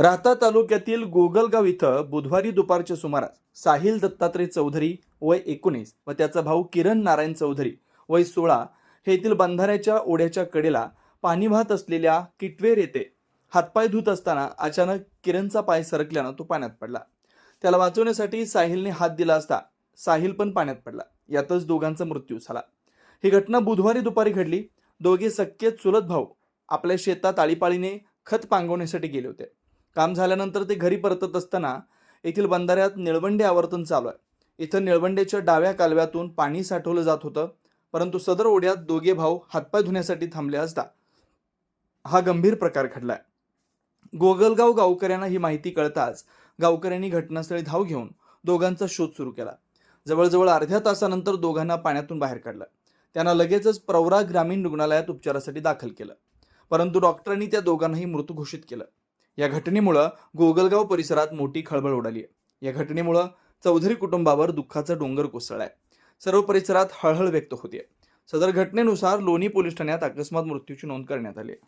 राहता तालुक्यातील गोगलगाव इथं बुधवारी दुपारच्या सुमारास साहिल दत्तात्रय चौधरी वय एकोणीस व त्याचा भाऊ किरण नारायण चौधरी वय सोळा हे येथील बंधाऱ्याच्या ओढ्याच्या कडेला पाणी वाहत असलेल्या किटवेर येथे हातपाय धुत असताना अचानक किरणचा पाय सरकल्यानं तो पाण्यात पडला. त्याला वाचवण्यासाठी साहिलने हात दिला असता साहिल पण पाण्यात पडला. यातच दोघांचा मृत्यू झाला. ही घटना बुधवारी दुपारी घडली. दोघे सख्खे चुलत भाऊ आपल्या शेतात आळीपाळीने खत पांगवण्यासाठी गेले होते. काम झाल्यानंतर ते घरी परतत असताना येथील बंधाऱ्यात निळवंडे आवर्तन चालू आहे. इथं निळवंडेच्या डाव्या कालव्यातून पाणी साठवलं जात होतं परंतु सदर ओढ्यात दोघे भाऊ हातपाय धुण्यासाठी थांबले असता हा गंभीर प्रकार घडलाय गोगलगाव गावकऱ्यांना ही माहिती कळताच गावकऱ्यांनी घटनास्थळी धाव घेऊन दोघांचा शोध सुरू केला. जवळजवळ अर्ध्या तासानंतर दोघांना पाण्यातून बाहेर काढलं. त्यांना लगेचच प्रवरा ग्रामीण रुग्णालयात उपचारासाठी दाखल केलं. परंतु डॉक्टरांनी त्या दोघांनाही मृत घोषित केलं. या घटनेमुळं गोगलगाव परिसरात मोठी खळबळ उडाली आहे या घटनेमुळं चौधरी कुटुंबावर दुःखाचा डोंगर कोसळलाय. सर्व परिसरात हळहळ व्यक्त होते सदर घटनेनुसार लोणी पोलीस ठाण्यात अकस्मात मृत्यूची नोंद करण्यात आली आहे